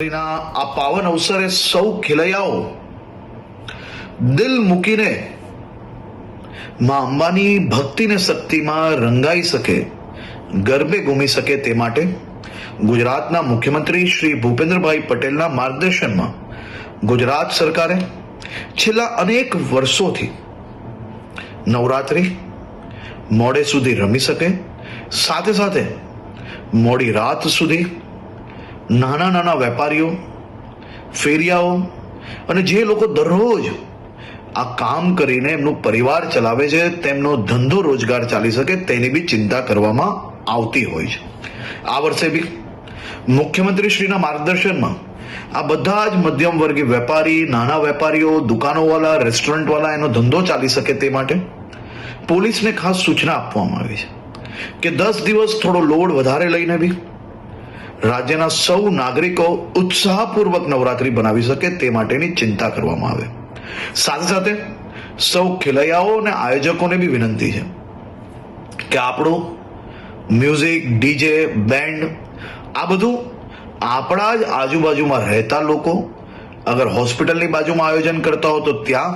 આ પાવન અવસરે સૌ ખેલૈયાઓ દિલ મૂકીને માં અંબાની ભક્તિને શક્તિમાં રંગાઈ શકે, ગરબે ઘૂમી શકે તે માટે ગુજરાતના મુખ્યમંત્રી શ્રી ભૂપેન્દ્રભાઈ પટેલના માર્ગદર્શનમાં ગુજરાત સરકારે છેલ્લા અનેક વર્ષોથી નવરાત્રિ મોડે સુધી રમી શકે, સાથે સાથે મોડી રાત સુધી નાના નાના વેપારીઓ, ફેરિયાઓ અને જે લોકો દરરોજ આ કામ કરીને એમનું પરિવાર ચલાવે છે, તેમનો ધંધો રોજગાર ચાલી શકે તેની બી ચિંતા કરવામાં આવતી હોય છે. આ વર્ષે બી મુખ્યમંત્રીશ્રીના માર્ગદર્શનમાં આ બધા જ મધ્યમ વર્ગીય વેપારી, નાના વેપારીઓ દુકાનોવાળા રેસ્ટોરન્ટવાળા એનો ધંધો ચાલી શકે તે માટે પોલીસને ખાસ સૂચના આપવામાં આવી છે કે દસ દિવસ થોડો લોડ વધારે લઈને બી રાજ્યના સૌ નાગરિકો ઉત્સાહપૂર્વક નવરાત્રી બનાવી શકે તે માટેની ચિંતા કરવામાં આવે. સાથે સાથે સૌ ખેલૈયાઓ અને આયોજકોને બી વિનંતી છે કે આપણું મ્યુઝિક, ડીજે, બેન્ડ, આ બધું આપણા જ આજુબાજુમાં રહેતા લોકો અગર હોસ્પિટલની બાજુમાં આયોજન કરતા હો તો ત્યાં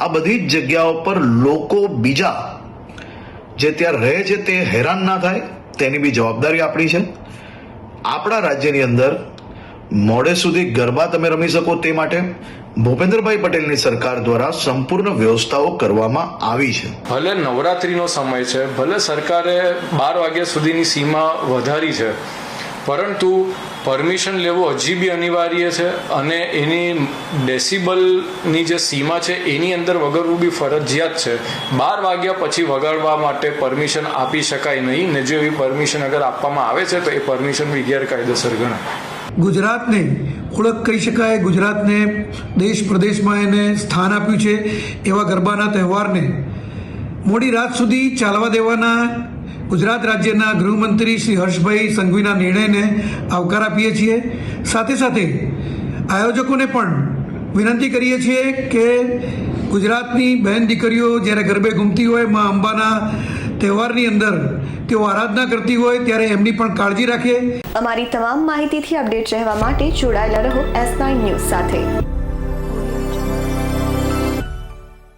આ બધી જ જગ્યાઓ પર લોકો બીજા જે ત્યાં રહે છે તે હેરાન ના થાય તેની બી જવાબદારી આપણી છે. આપણા રાજ્યની અંદર મોડે સુધી ગરબા તમે રમી શકો તે માટે ભૂપેન્દ્રભાઈ પટેલની સરકાર દ્વારા સંપૂર્ણ વ્યવસ્થાઓ કરવામાં આવી છે. ભલે નવરાત્રીનો સમય છે, ભલે સરકારે બાર વાગ્યા સુધીની સીમા વધારી છે પરંતુ પરમિશન લેવું હજી બી અનિવાર્ય છે અને એની ડેસિબલની જે સીમા છે એની અંદર વગાડવું બી ફરજિયાત છે. બાર વાગ્યા પછી વગાડવા માટે પરમિશન આપી શકાય નહીં ને જો એવી પરમિશન અગર આપવામાં આવે છે તો એ પરમિશન બી ગેરકાયદેસર ગણાય. ગુજરાતને ઓળખ કહી શકાય, ગુજરાતને દેશ પ્રદેશમાં એને સ્થાન આપ્યું છે એવા ગરબાના તહેવારને મોડી રાત સુધી ચાલવા દેવાના ગુજરાત રાજ્યના ગૃહમંત્રી શ્રી હર્ષભાઈ સંઘવીના નિર્ણયને આવકાર આપીએ છીએ. સાથે સાથે આયોજકોને પણ વિનંતી કરીએ છીએ કે ગુજરાતની બહેન દીકરીઓ જ્યારે ગરબે ઘૂમતી હોય, માં અંબાના તહેવારની અંદર તેઓ આરાધના કરતી હોય, ત્યારે એમની પણ કાળજી રાખે. અમારી તમામ માહિતીથી અપડેટ રહેવા માટે જોડાયેલા રહો એસ નાઇન ન્યૂઝ સાથે.